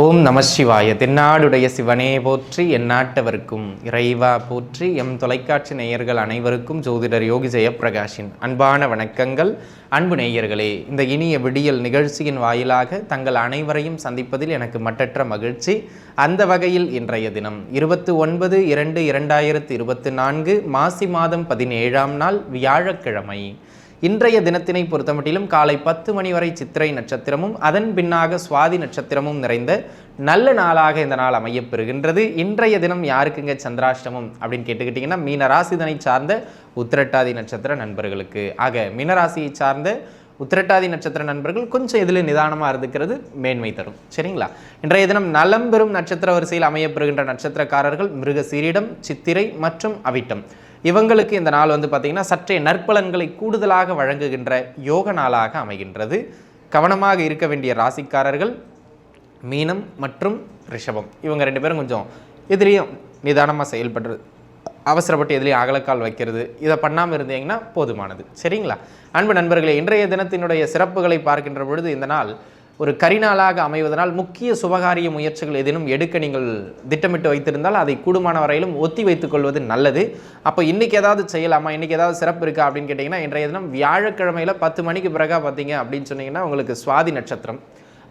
ஓம் நம சிவாய. தென்னாடுடைய சிவனே போற்றி எந்நாட்டவர்க்கும் இறைவா போற்றி எம் தொலைக்காட்சி நேயர்கள் அனைவருக்கும் ஜோதிடர் யோகி ஜெயப்பிரகாஷின் அன்பான வணக்கங்கள். அன்பு நேயர்களே இந்த இனிய விடியல் நிகழ்ச்சியின் வாயிலாக தங்கள் அனைவரையும் சந்திப்பதில் எனக்கு மட்டற்ற மகிழ்ச்சி. அந்த வகையில் இன்றைய தினம் இருபத்தி ஒன்பது இரண்டு இரண்டாயிரத்து இருபத்தி நான்கு மாசி மாதம் பதினேழாம் நாள் வியாழக்கிழமை. இன்றைய தினத்தினை பொறுத்தமட்டிலும் காலை பத்து மணி வரை சித்திரை நட்சத்திரமும் அதன் பின்னாக சுவாதி நட்சத்திரமும் நிறைந்த நல்ல நாளாக இந்த நாள் அமையப்பெறுகின்றது. இன்றைய தினம் யாருக்குங்க சந்திராஷ்டமம் அப்படின்னு கேட்டுக்கிட்டிங்கன்னா மீனராசிதனை சார்ந்த உத்திரட்டாதி நட்சத்திர நண்பர்களுக்கு. ஆக மீனராசியை சார்ந்த உத்திரட்டாதி நட்சத்திர நண்பர்கள் கொஞ்சம் இதில் நிதானமாக இருந்துக்கிறது மேன்மை தரும். சரிங்களா? இன்றைய தினம் நலம் பெறும் நட்சத்திர வரிசையில் அமையப்பெறுகின்ற நட்சத்திரக்காரர்கள் மிருக சீரிடம் சித்திரை மற்றும் அவிட்டம். இவங்களுக்கு இந்த நாள் வந்து பார்த்திங்கன்னா சற்றே நற்பலன்களை கூடுதலாக வழங்குகின்ற யோக நாளாக அமைகின்றது. கவனமாக இருக்க வேண்டிய ராசிக்காரர்கள் மீனம் மற்றும் ரிஷபம். இவங்க ரெண்டு பேரும் கொஞ்சம் எதிலையும் நிதானமாக செயல்படுறது. அவசரப்பட்டு எதிலையும் அகலக்கால் வைக்கிறது. இதை பண்ணாமல் இருந்தீங்கன்னா போதுமானது. சரிங்களா? அன்பு நண்பர்களே இன்றைய தினத்தினுடைய சிறப்புகளை பார்க்கின்ற பொழுது இந்த நாள் ஒரு கரிநாளாக அமைவதனால் முக்கிய சுபகாரிய முயற்சிகள் ஏதேனும் எடுக்க நீங்கள் திட்டமிட்டு வைத்திருந்தால் அதை கூடுமான வரையிலும் ஒத்தி வைத்துக் கொள்வது நல்லது. அப்போ இன்றைக்கி ஏதாவது செய்யலாமா? இன்றைக்கி ஏதாவது சிறப்பு இருக்கா? அப்படின்னு கேட்டிங்கன்னா இன்றைய தினம் வியாழக்கிழமையில் பத்து மணிக்கு பிறகா பார்த்தீங்க அப்படின்னு சொன்னீங்கன்னா உங்களுக்கு சுவாதி நட்சத்திரம்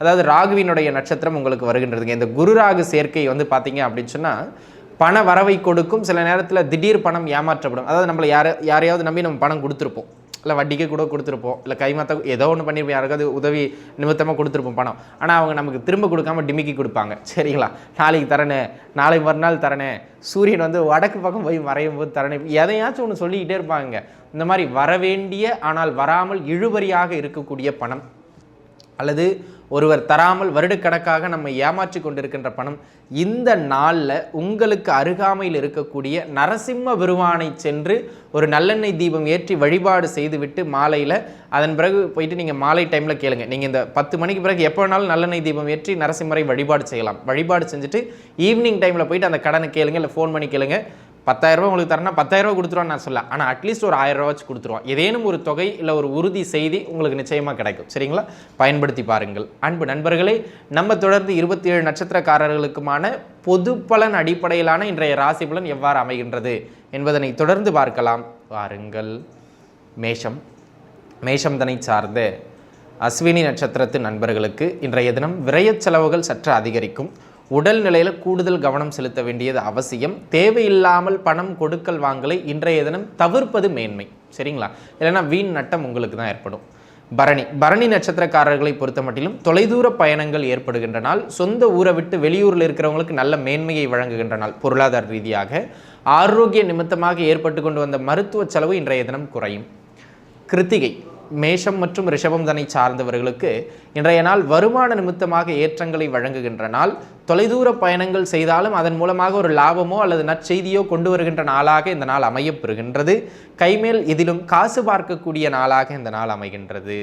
அதாவது ராகுவினுடைய நட்சத்திரம் உங்களுக்கு வருகின்றதுங்க. இந்த குரு ராகு சேர்க்கை வந்து பார்த்தீங்க அப்படின்னு சொன்னால் பண வரவை கொடுக்கும். சில நேரத்தில் திடீர் பணம் ஏமாற்றப்படும். அதாவது நம்மளை யார யாரையாவது நம்பி நம்ம பணம் கொடுத்துருப்போம். இல்லை வட்டிக்கு கூட கொடுத்துருப்போம். இல்லை கைமாத்த ஏதோ ஒன்று பண்ணியிருப்போம் யாருக்காவது உதவி நிமித்தமாக கொடுத்துருப்போம் பணம். ஆனால் அவங்க நமக்கு திரும்ப கொடுக்காம டிமிக்கி கொடுப்பாங்க. சரிங்களா? நாளைக்கு தரனே நாளை மறுநாள் தரனே. சூரியன் வந்து வடக்கு பக்கம் போய் மறையும் போது தரணே எதையாச்சும் ஒன்று சொல்லிக்கிட்டே இருப்பாங்க. இந்த மாதிரி வரவேண்டிய ஆனால் வராமல் இழுபறியாக இருக்கக்கூடிய பணம் அல்லது ஒருவர் தராமல் வருடக்கணக்காக நம்ம ஏமாற்றி கொண்டிருக்கின்ற பணம் இந்த நாளில் உங்களுக்கு அருகாமையில் இருக்கக்கூடிய நரசிம்ம பெருமானை சென்று ஒரு நல்லெண்ணெய் தீபம் ஏற்றி வழிபாடு செய்துவிட்டு மாலையில் அதன் பிறகு போயிட்டு நீங்கள் மாலை டைமில் கேளுங்க. நீங்கள் இந்த பத்து மணிக்கு பிறகு எப்போ வேணாலும் நல்லெண்ணெய் தீபம் ஏற்றி நரசிம்மரை வழிபாடு செய்யலாம். வழிபாடு செஞ்சுட்டு ஈவினிங் டைமில் போயிட்டு அந்த கடனை கேளுங்க இல்லை ஃபோன் பண்ணி கேளுங்க. பத்தாயிரரூபா உங்களுக்கு தரேன்னா பத்தாயிரரூபா கொடுத்துருவான்னு நான் சொல்ல ஆனால் அட்லீஸ்ட் ஒரு ஆயிரம் ரூபா வச்சு கொடுத்துருவோம். ஏதேனும் ஒரு தொகை இல்லை ஒரு உறுதி செய்தி உங்களுக்கு நிச்சயமாக கிடைக்கும். சரிங்களா? பயன்படுத்தி பாருங்கள். அன்பு நண்பர்களே நம்ம தொடர்ந்து இருபத்தி ஏழு நட்சத்திரக்காரர்களுக்குமான பொது பலன் அடிப்படையிலான இன்றைய ராசி பலன் எவ்வாறு அமைகின்றது என்பதனை தொடர்ந்து பார்க்கலாம். வாருங்கள். மேஷம். மேஷம் தனை சார்ந்த அஸ்வினி நட்சத்திரத்து நண்பர்களுக்கு இன்றைய தினம் விரயச் செலவுகள் சற்று அதிகரிக்கும். உடல் நிலையில் கூடுதல் கவனம் செலுத்த வேண்டியது அவசியம். தேவையில்லாமல் பணம் கொடுக்கல் வாங்கலை இன்றைய தினம் தவிர்ப்பது மேன்மை. சரிங்களா? இல்லைன்னா வீண் நட்டம் உங்களுக்கு தான் ஏற்படும். பரணி. பரணி நட்சத்திரக்காரர்களை பொறுத்த மட்டிலும் தொலைதூர பயணங்கள் ஏற்படுகின்ற நாள் சொந்த ஊரை விட்டு வெளியூரில் இருக்கிறவங்களுக்கு நல்ல மேன்மையை வழங்குகின்ற நாள் பொருளாதார ரீதியாக. ஆரோக்கிய நிமித்தமாக ஏற்பட்டு கொண்டு வந்த மருத்துவ செலவு இன்றைய தினம் குறையும். கிருத்திகை. மேஷம் மற்றும் ரிஷபம் தனை சார்ந்தவர்களுக்கு இன்றைய நாள் வருமான நிமித்தமாக ஏற்றங்களை வழங்குகின்ற நாள். தொலைதூர பயணங்கள் செய்தாலும் அதன் மூலமாக ஒரு லாபமோ அல்லது நற்செய்தியோ கொண்டு வருகின்ற நாளாக இந்த நாள் அமையப்பெறுகின்றது. கைமேல் இதிலும் காசு பார்க்கக்கூடிய நாளாக இந்த நாள் அமைகின்றது.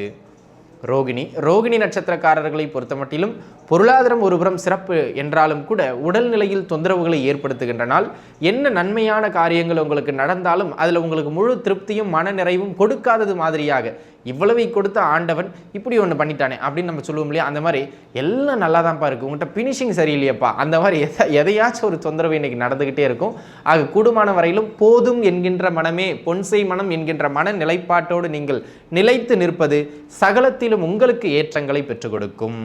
ரோகிணி ரோகிணி நட்சத்திரக்காரர்களை பொறுத்தமட்டிலும் பொருளாதாரம் ஒருபுறம் சிறப்பு என்றாலும் கூட உடல்நிலையில் தொந்தரவுகளை ஏற்படுத்துகின்ற நாள். என்ன நன்மையான காரியங்கள் உங்களுக்கு நடந்தாலும் அதில் உங்களுக்கு முழு திருப்தியும் மன நிறைவும் கொடுக்காதது மாதிரியாக இவ்வளவை கொடுத்த ஆண்டவன் இப்படி ஒன்று பண்ணிட்டானே அப்படின்னு நம்ம சொல்லுவோம் இல்லையா? அந்த மாதிரி எல்லாம் நல்லா தான்ப்பா இருக்குது உங்கள்கிட்ட ஃபினிஷிங் சரியில்லையப்பா. அந்த மாதிரி எதை எதையாச்சும் ஒரு தொந்தரவு இன்னைக்கு நடந்துக்கிட்டே இருக்கும். ஆக கூடுமான வரையிலும் போதும் என்கின்ற மனமே பொன்சை மனம் என்கின்ற மன நிலைப்பாட்டோடு நீங்கள் நிலைத்து நிற்பது சகலத்திலும் உங்களுக்கு ஏற்றங்களை பெற்றுக் கொடுக்கும்.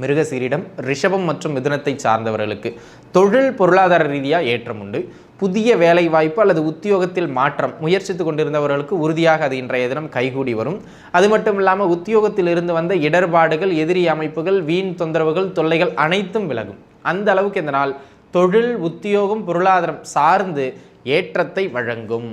மிருகசீரிடம் ரிஷபம் மற்றும் மிதுனத்தை சார்ந்தவர்களுக்கு தொழில் பொருளாதார ரீதியாக ஏற்றம் உண்டு. புதிய வேலை வாய்ப்பு அல்லது உத்தியோகத்தில் மாற்றம் முயற்சித்து கொண்டிருந்தவர்களுக்கு உறுதியாக அது இன்றைய தினம் கைகூடி வரும். அது மட்டும் இல்லாமல் உத்தியோகத்தில் இருந்து வந்த இடர்பாடுகள் எதிரி அமைப்புகள் வீண் தொந்தரவுகள் தொல்லைகள் அனைத்தும் விலகும். அந்த அளவுக்கு இந்த நாள் தொழில் உத்தியோகம் பொருளாதாரம் சார்ந்து ஏற்றத்தை வழங்கும்.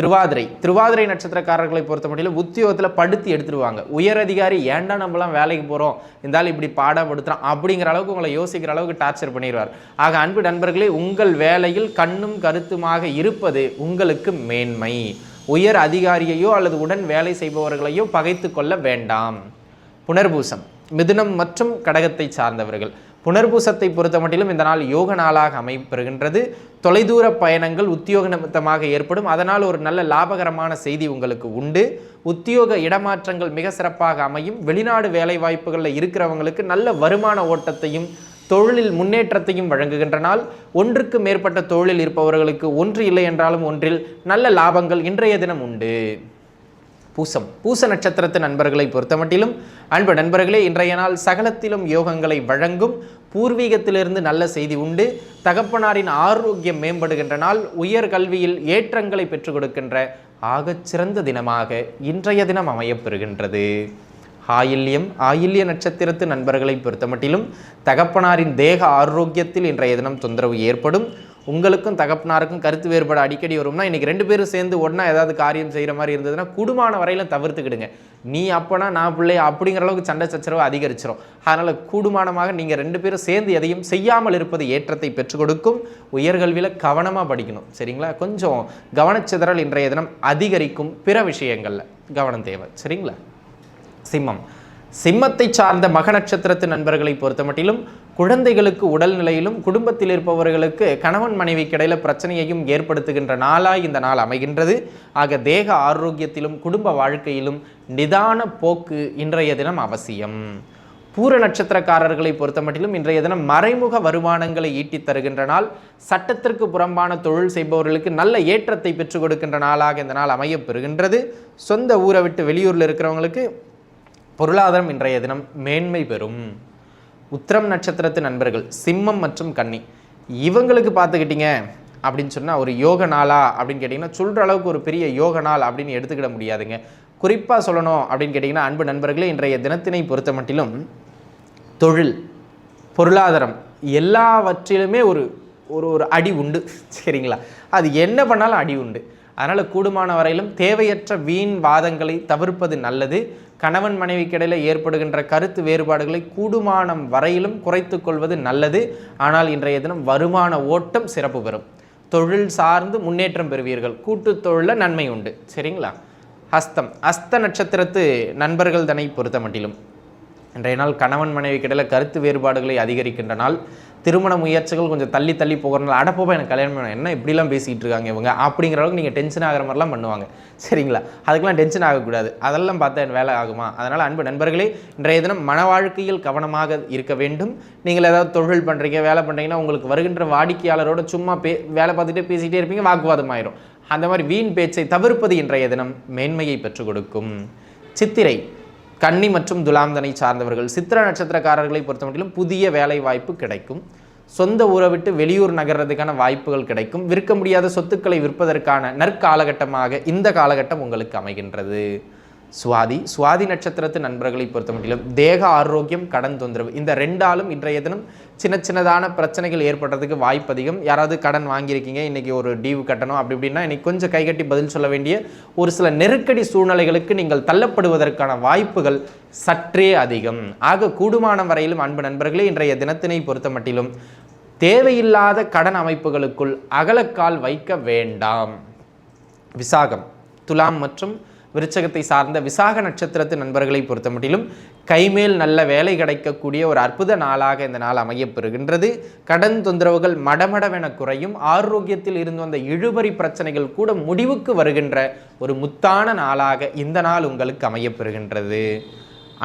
திருவாதிரை. திருவாதிரை நட்சத்திரக்காரர்களை பொறுத்த மட்டும் உத்தியோகத்தில் படுத்தி எடுத்துருவாங்க. உயர் அதிகாரி ஏன்டா நம்மலாம் வேலைக்கு போகிறோம் இருந்தாலும் இப்படி பாடப்படுத்துகிறோம் அப்படிங்கிற அளவுக்கு உங்களை யோசிக்கிற அளவுக்கு டார்ச்சர் பண்ணிடுவார் ஆக அன்பு நண்பர்களே உங்கள் வேலையில் கண்ணும் கருத்துமாக இருப்பது உங்களுக்கு மேன்மை. உயர் அதிகாரியையோ அல்லது உடன் வேலை செய்பவர்களையோ பகைத்து கொள்ள வேண்டாம். புனர்பூசம். மிதுனம் மற்றும் கடகத்தை சார்ந்தவர்கள். புனர்பூசத்தை பொறுத்த மட்டிலும் இந்த நாள் யோக நாளாக அமைப்பெறுகின்றது தொலைதூர பயணங்கள் உத்தியோக நிமித்தமாக ஏற்படும். அதனால் ஒரு நல்ல லாபகரமான செய்தி உங்களுக்கு உண்டு. உத்தியோக இடமாற்றங்கள் மிக சிறப்பாக அமையும். வெளிநாடு வேலை வாய்ப்புகளில் இருக்கிறவங்களுக்கு நல்ல வருமான ஓட்டத்தையும் தொழிலில் முன்னேற்றத்தையும் வழங்குகின்ற நாள். ஒன்றுக்கு மேற்பட்ட தொழிலில் இருப்பவர்களுக்கு ஒன்று இல்லை என்றாலும் ஒன்றில் நல்ல லாபங்கள் இன்றைய தினம் உண்டு. பூசம். பூச நட்சத்திரத்து நண்பர்களை பொறுத்தமட்டிலும் அன்பு நண்பர்களே இன்றைய நாள் சகலத்திலும் யோகங்களை வழங்கும் பூர்வீகத்திலிருந்து நல்ல செய்தி உண்டு. தகப்பனாரின் ஆரோக்கியம் மேம்படுகின்ற நாள் உயர் கல்வியில் ஏற்றங்களை பெற்றுக் கொடுக்கின்ற ஆகச்சிறந்த தினமாக இன்றைய தினம் அமையப்பெறுகின்றது. ஆயில்யம் ஆயில்ய நட்சத்திரத்து நண்பர்களை பொறுத்தமட்டிலும் தகப்பனாரின் தேக ஆரோக்கியத்தில் இன்றைய தினம் தொந்தரவு ஏற்படும். உங்களுக்கும் தகப்பனாருக்கும் கருத்து வேறுபாடு அடிக்கடி வரும்னா இன்னைக்கு ரெண்டு பேரும் சேர்ந்து ஒன்றா ஏதாவது காரியம் செய்கிற மாதிரி இருந்ததுன்னா குடும்பமான வரையிலும் தவிர்த்துக்கிடுங்க. நீ அப்போனா நான் பிள்ளை அப்படிங்கிற அளவுக்கு சண்டை சச்சரவு அதிகரிச்சிடும் அதனால் கூடுமானமாக நீங்கள் ரெண்டு பேரும் சேர்ந்து எதையும் செய்யாமல் இருப்பது ஏற்றத்தை பெற்றுக் கொடுக்கும். உயர்கல்வியில் கவனமாக படிக்கணும். சரிங்களா? கொஞ்சம் கவனச்சிதறல் இன்றைய தினம் அதிகரிக்கும் பிற விஷயங்களில். கவனம் தேவை. சரிங்களா? சிம்மம். சிம்மத்தை சார்ந்த மக நட்சத்திரத்து நண்பர்களை பொறுத்த மட்டிலும் குழந்தைகளுக்கு உடல்நிலையிலும் குடும்பத்தில் இருப்பவர்களுக்கு கணவன் மனைவி கிடையில பிரச்சனையையும் ஏற்படுத்துகின்ற நாளாய் இந்த நாள் அமைகின்றது. ஆக தேக ஆரோக்கியத்திலும் குடும்ப வாழ்க்கையிலும் நிதான போக்கு இன்றைய தினம் அவசியம். பூர நட்சத்திரக்காரர்களை பொறுத்த மட்டிலும் இன்றைய தினம் மறைமுக வருமானங்களை ஈட்டித் தருகின்ற நாள். சட்டத்திற்கு புறம்பான தொழில் செய்பவர்களுக்கு நல்ல ஏற்றத்தை பெற்றுக் கொடுக்கின்ற நாளாக இந்த நாள் அமையப்பெறுகின்றது. சொந்த ஊரை விட்டு வெளியூரில் இருக்கிறவங்களுக்கு பொருளாதாரம் இன்றைய தினம் மேன்மை பெறும். உத்திரம் நட்சத்திரத்து நண்பர்கள் சிம்மம் மற்றும் கன்னி. இவங்களுக்கு பார்த்துக்கிட்டீங்க அப்படின்னு சொன்னால் ஒரு யோக நாளா அப்படின்னு கேட்டிங்கன்னா சொல்கிற அளவுக்கு ஒரு பெரிய யோக நாள் அப்படின்னு எடுத்துக்கிட முடியாதுங்க. குறிப்பாக சொல்லணும் அப்படின்னு கேட்டிங்கன்னா அன்பு நண்பர்களே இன்றைய தினத்தினை பொறுத்த மட்டிலும் தொழில் பொருளாதாரம் எல்லாவற்றிலுமே ஒரு ஒரு ஒரு அடி உண்டு. சரிங்களா? அது என்ன பண்ணாலும் அடி உண்டு. அதனால் கூடுமான வரையிலும் தேவையற்ற வீண் வாதங்களை தவிர்ப்பது நல்லது. கணவன் மனைவிக்கிடையில் ஏற்படுகின்ற கருத்து வேறுபாடுகளை கூடுமானம் வரையிலும் குறைத்து கொள்வது நல்லது. ஆனால் இன்றைய தினம் வருமான ஓட்டம் சிறப்பு பெறும். தொழில் சார்ந்து முன்னேற்றம் பெறுவீர்கள். கூட்டு தொழிலில் நன்மை உண்டு. சரிங்களா? ஹஸ்தம். ஹஸ்த நட்சத்திரத்து நண்பர்கள் தனை பொறுத்த மட்டிலும். இன்றைய நாள் கணவன் மனைவி கிடையில் கருத்து வேறுபாடுகளை அதிகரிக்கின்ற நாள். திருமண முயற்சிகள் கொஞ்சம் தள்ளி தள்ளி போகிறனால அடப்போப்பா எனக்கு கல்யாணம் வேணும் என்ன இப்படிலாம் பேசிகிட்டு இருக்காங்க இவங்க? அப்படிங்கிற அளவுக்கு நீங்கள் டென்ஷன் ஆகிற மாதிரிலாம் பண்ணுவாங்க. சரிங்களா? அதுக்கெல்லாம் டென்ஷன் ஆகக்கூடாது. அதெல்லாம் பார்த்தா என் வேலை ஆகுமா? அதனால் அன்பு நண்பர்களே இன்றைய தினம் மன வாழ்க்கையில் கவனமாக இருக்க வேண்டும். நீங்கள் ஏதாவது தொழில் பண்ணுறீங்க வேலை பண்ணுறீங்கன்னா உங்களுக்கு வருகின்ற வாடிக்கையாளரோட சும்மா பே வேலை பார்த்துட்டே பேசிகிட்டே இருப்பீங்க வாக்குவாதம் ஆயிரும். அந்த மாதிரி வீண் பேச்சை தவிர்ப்பது இன்றைய தினம் மேன்மையை பெற்றுக் கொடுக்கும். சித்திரை கன்னி மற்றும் துலாந்தனை சார்ந்தவர்கள். சித்திர நட்சத்திரக்காரர்களை பொறுத்தமட்டிலும் புதிய வேலை வாய்ப்பு கிடைக்கும். சொந்த ஊரை விட்டு வெளியூர் நகர்றதுக்கான வாய்ப்புகள் கிடைக்கும். விற்க முடியாத சொத்துக்களை விற்பதற்கான நற்காலகட்டமாக இந்த காலகட்டம் உங்களுக்கு அமைகின்றது. சுவாதி சுவாதி நட்சத்திரத்து நண்பர்களை பொறுத்தமட்டிலும் தேக ஆரோக்கியம் கடன் தொந்தரவு இந்த ரெண்டாலும் இன்றைய தினம் சின்ன சின்னதான பிரச்சனைகள் ஏற்படுறதுக்கு வாய்ப்பு அதிகம். யாராவது கடன் வாங்கியிருக்கீங்க இன்றைக்கி ஒரு டியூ கட்டணும் அப்படி இப்படின்னா இன்றைக்கி கொஞ்சம் கைகட்டி பதில் சொல்ல வேண்டிய ஒரு சில நெருக்கடி சூழ்நிலைகளுக்கு நீங்கள் தள்ளப்படுவதற்கான வாய்ப்புகள் சற்றே அதிகம். ஆக கூடுமான வரையிலும் அன்பு நண்பர்களே இன்றைய தினத்தினை பொறுத்த மட்டிலும் தேவையில்லாத கடன் அமைப்புகளுக்குள் அகலக்கால் வைக்க வேண்டாம். விசாகம் துலாம் மற்றும் விருச்சகத்தை சார்ந்த விசாக நட்சத்திரத்து நண்பர்களை பொறுத்தமட்டிலும் கைமேல் நல்ல வேலை கிடைக்கக்கூடிய ஒரு அற்புத நாளாக இந்த நாள் அமையப்பெறுகின்றது. கடன் தொந்தரவுகள் மடமடவென குறையும். ஆரோக்கியத்தில் இருந்து வந்த இழுபறி பிரச்சனைகள் கூட முடிவுக்கு வருகின்ற ஒரு முத்தான நாளாக இந்த நாள் உங்களுக்கு அமையப்பெறுகின்றது.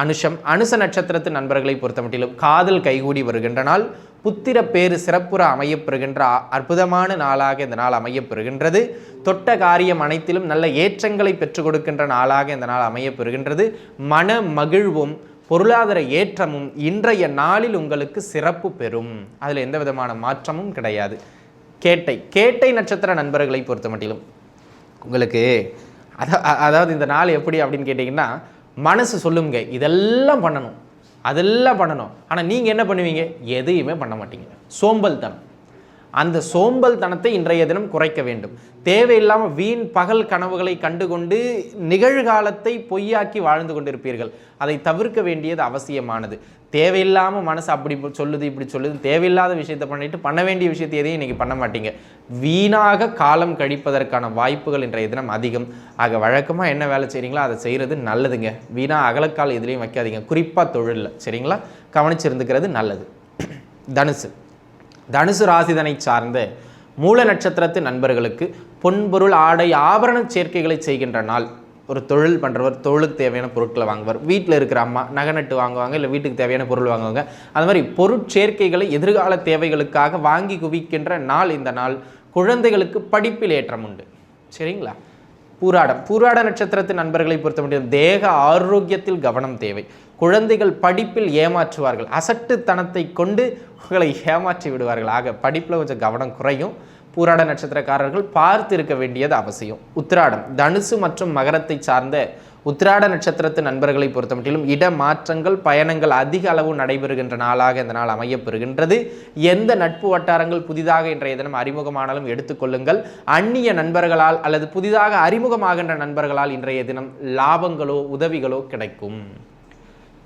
அனுஷம் அனுச நட்சத்திரத்து நண்பர்களை பொறுத்தமட்டிலும் காதல் கைகூடி வருகின்ற நாள். புத்திர பேறு சிறப்புற அமையப்பெறுகின்ற அற்புதமான நாளாக இந்த நாள் அமையப்பெறுகின்றது. தொட்ட காரியம் அனைத்திலும் நல்ல ஏற்றங்களை பெற்றுக் கொடுக்கின்ற நாளாக இந்த நாள் அமையப்பெறுகின்றது. மன மகிழ்வும் பொருளாதார ஏற்றமும் இன்றைய நாளில் உங்களுக்கு சிறப்பு பெறும். அதில் எந்த விதமான மாற்றமும் கிடையாது. கேட்டை கேட்டை நட்சத்திர நண்பர்களை பொறுத்த மட்டிலும் உங்களுக்கு அதாவது இந்த நாள் எப்படி அப்படின்னு கேட்டிங்கன்னா மனசு சொல்லுங்க இதெல்லாம் பண்ணணும். அதெல்லாம் பண்ணணும். ஆனால் நீங்கள் என்ன பண்ணுவீங்க? எதையுமே பண்ண மாட்டீங்க. சோம்பல் தனம் அந்த சோம்பல் தனத்தை இன்றைய தினம் குறைக்க வேண்டும். தேவையில்லாமல் வீண் பகல் கனவுகளை கண்டுகொண்டு நிகழ்காலத்தை பொய்யாக்கி வாழ்ந்து கொண்டிருப்பீர்கள். அதை தவிர்க்க வேண்டியது அவசியமானது. தேவையில்லாமல் மனசு அப்படி சொல்லுது இப்படி சொல்லுது தேவையில்லாத விஷயத்தை பண்ணிட்டு பண்ண வேண்டிய விஷயத்தை எதையும் இன்றைக்கி பண்ண மாட்டீங்க. வீணாக காலம் கழிப்பதற்கான வாய்ப்புகள் இன்றைய தினம் அதிகம். ஆக வழக்கமாக என்ன வேலை செய்கிறீங்களோ அதை செய்கிறது நல்லதுங்க. வீணாக அகலக்கால் எதுலேயும் வைக்காதீங்க. குறிப்பாக தொழிலில். சரிங்களா? கவனிச்சிருந்துக்கிறது நல்லது. தனுசு. தனுசு ராசிதனை சார்ந்த மூல நட்சத்திரத்து நண்பர்களுக்கு பொன்பொருள் ஆடை ஆபரண சேர்க்கைகளை செய்கின்ற நாள். ஒரு தொழில் பண்ணுறவர் தொழிலுக்கு தேவையான பொருட்களை வாங்குவார். வீட்டில் இருக்கிற அம்மா நகை நட்டு வாங்குவாங்க இல்லை வீட்டுக்கு தேவையான பொருள் வாங்குவாங்க. அது மாதிரி பொருட்சேர்க்கைகளை எதிர்கால தேவைகளுக்காக வாங்கி குவிக்கின்ற நாள் இந்த நாள். குழந்தைகளுக்கு படிப்பில் ஏற்றம் உண்டு. சரிங்களா? பூராடம். பூராட நட்சத்திரத்து நண்பர்களை பொறுத்த முடியும். தேக ஆரோக்கியத்தில் கவனம் தேவை. குழந்தைகள் படிப்பில் ஏமாற்றுவார்கள். அசட்டுத்தனத்தை கொண்டு உங்களை ஏமாற்றி விடுவார்கள். ஆக படிப்பில் கொஞ்சம் கவனம் குறையும். பூராட நட்சத்திரக்காரர்கள் பார்த்து இருக்க வேண்டியது அவசியம். உத்திராடம். தனுசு மற்றும் மகரத்தை சார்ந்த உத்திராட நட்சத்திரத்து நண்பர்களை பொறுத்தமட்டிலும் இட மாற்றங்கள் பயணங்கள் அதிக அளவு நடைபெறுகின்ற நாளாக இந்த நாள் அமையப்பெறுகின்றது. எந்த நட்பு வட்டாரங்கள் புதிதாக இன்றைய தினம் அறிமுகமானாலும் எடுத்துக்கொள்ளுங்கள் அந்நிய நண்பர்களால் அல்லது புதிதாக அறிமுகமாகின்ற நண்பர்களால் இன்றைய தினம் லாபங்களோ உதவிகளோ கிடைக்கும்.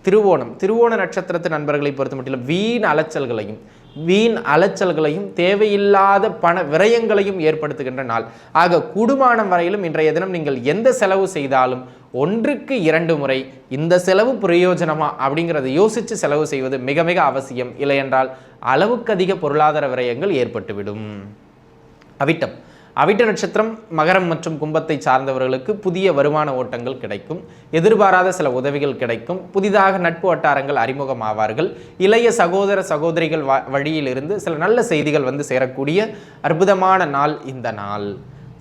திருவோணம். திருவோண நட்சத்திரத்து நண்பர்களை பொறுத்த மட்டிலும் வீண் அலைச்சல்களையும் வீண் அலைச்சல்களையும் தேவையில்லாத பண விரயங்களையும் ஏற்படுத்துகின்ற நாள். ஆக கூடுமானம் வரையிலும் இன்றைய தினம் நீங்கள் எந்த செலவு செய்தாலும் ஒன்றுக்கு இரண்டு முறை இந்த செலவு பிரயோஜனமா அப்படிங்கிறத யோசித்து செலவு செய்வது மிக மிக அவசியம். இல்லையென்றால் அளவுக்கு அதிக பொருளாதார விரயங்கள் ஏற்பட்டுவிடும். அவிட்டம். அவிட்ட நட்சத்திரம் மகரம் மற்றும் கும்பத்தை சார்ந்தவர்களுக்கு புதிய வருமான ஓட்டங்கள் கிடைக்கும். எதிர்பாராத சில உதவிகள் கிடைக்கும். புதிதாக நட்பு வட்டாரங்கள் அறிமுகமாவார்கள் இளைய சகோதர சகோதரிகள் வழியிலிருந்து சில நல்ல செய்திகள் வந்து சேரக்கூடிய அற்புதமான நாள் இந்த நாள்.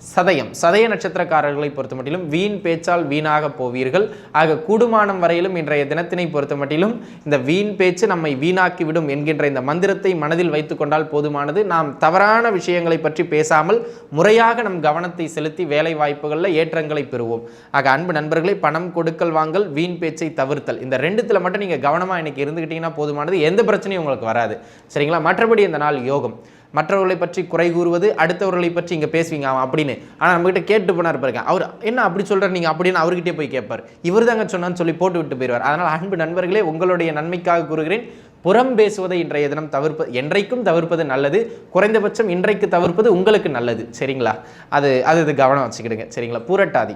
சதயம் சதய நட்சத்திரக்காரர்களை பொறுத்த மட்டிலும் வீண் பேச்சால் வீணாக போவீர்கள். ஆக கூடுமானம் வரையிலும் இன்றைய தினத்தினை பொறுத்த மட்டிலும் இந்த வீண் பேச்சு நம்மை வீணாக்கிவிடும் என்கின்ற இந்த மந்திரத்தை மனதில் வைத்துக்கொண்டால் போதுமானது. நாம் தவறான விஷயங்களை பற்றி பேசாமல் முறையாக நம் கவனத்தை செலுத்தி வேலை வாய்ப்புகளில் ஏற்றங்களை பெறுவோம். ஆக அன்பு நண்பர்களை பணம் கொடுக்கல் வாங்கல் வீண் பேச்சை தவிர்த்தல் இந்த ரெண்டுத்தில் மட்டும் நீங்கள் கவனமாக இன்னைக்கு இருந்துக்கிட்டீங்கன்னா போதுமானது. எந்த பிரச்சனையும் உங்களுக்கு வராது. சரிங்களா? மற்றபடி இந்த நாள் யோகம். மற்றவர்களை பற்றி குறை கூறுவது அடுத்தவர்களை பற்றி இங்கே பேசுவீங்க அவன் அப்படின்னு. ஆனால் நம்மகிட்ட கேட்டு போனார் பாருங்க. அவர் என்ன அப்படி சொல்கிறார் நீங்கள் அப்படின்னு அவர்கிட்டே போய் கேட்பார். இவர் தாங்க சொன்னான்னு சொல்லி போட்டு விட்டு போயிடுவார். அதனால் அன்பு நண்பர்களே உங்களுடைய நன்மைக்காக கூறுகிறேன். புறம் பேசுவதை இன்றைய தினம் தவிர்ப்பது என்றைக்கும் தவிர்ப்பது நல்லது. குறைந்தபட்சம் இன்றைக்கு தவிர்ப்பது உங்களுக்கு நல்லது. சரிங்களா? அது அது இது கவனம் வச்சுக்கிடுங்க. சரிங்களா? பூரட்டாதி.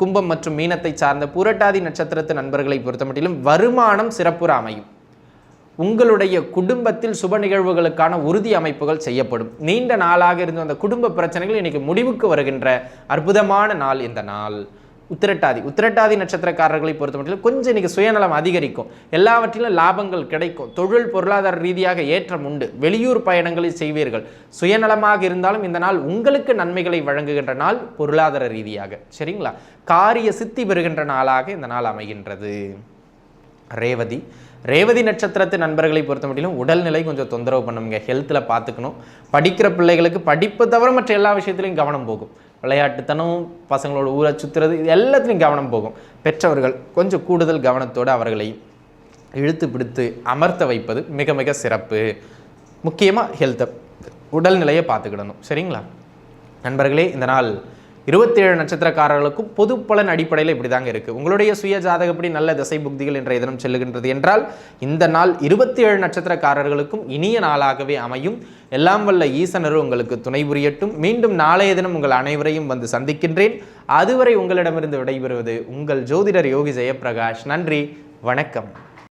கும்பம் மற்றும் மீனத்தை சார்ந்த பூரட்டாதி நட்சத்திரத்து நண்பர்களை பொறுத்த மட்டிலும் வருமானம் சிறப்புற அமையும். உங்களுடைய குடும்பத்தில் சுப நிகழ்வுகளுக்கான உறுதி அமைப்புகள் செய்யப்படும். நீண்ட நாளாக இருந்த அந்த குடும்ப பிரச்சனைகள் இன்னைக்கு முடிவுக்கு வருகின்ற அற்புதமான நாள் இந்த நாள். உத்திரட்டாதி. உத்திரட்டாதி நட்சத்திரக்காரர்களை பொறுத்த மட்டும் கொஞ்சம் இன்னைக்கு சுயநலம் அதிகரிக்கும். எல்லாவற்றிலும் லாபங்கள் கிடைக்கும். தொழில் பொருளாதார ரீதியாக ஏற்றம் உண்டு. வெளியூர் பயணங்களை செய்வீர்கள். சுயநலமாக இருந்தாலும் இந்த நாள் உங்களுக்கு நன்மைகளை வழங்குகின்ற நாள் பொருளாதார ரீதியாக. சரிங்களா? காரிய சித்தி பெறுகின்ற நாளாக இந்த நாள் அமைகின்றது. ரேவதி. ரேவதி நட்சத்திரத்து நண்பர்களை பொறுத்த மட்டும் உடல்நிலை கொஞ்சம் தொந்தரவு பண்ணுங்க ஹெல்த்தில் பார்த்துக்கணும். படிக்கிற பிள்ளைகளுக்கு படிப்பு தவிர மற்ற எல்லா விஷயத்துலையும் கவனம் போகும். விளையாட்டுத்தனம் பசங்களோட ஊரை சுற்றுறது இது எல்லாத்துலேயும் கவனம் போகும். பெற்றவர்கள் கொஞ்சம் கூடுதல் கவனத்தோடு அவர்களை இழுத்து பிடித்து அமர்த்த வைப்பது மிக மிக சிறப்பு. முக்கியமாக ஹெல்த்தை உடல்நிலையை பார்த்துக்கிடணும். சரிங்களா? நண்பர்களே இந்த நாள் இருபத்தேழு நட்சத்திரக்காரர்களுக்கும் பொது பலன் அடிப்படையில் இப்படி தாங்க இருக்குது உங்களுடைய சுய ஜாதகப்படி நல்ல திசை புக்திகள் என்ற தினம் செல்லுகின்றது என்றால் இந்த நாள் இருபத்தி ஏழு நட்சத்திரக்காரர்களுக்கும் இனிய நாளாகவே அமையும். எல்லாம் வல்ல ஈசனரு உங்களுக்கு துணை புரியட்டும். மீண்டும் நாளைய தினம் உங்கள் அனைவரையும் வந்து சந்திக்கின்றேன். அதுவரை உங்களிடமிருந்து விடைபெறுவது உங்கள் ஜோதிடர் யோகி ஜெயபிரகாஷ் நன்றி வணக்கம்.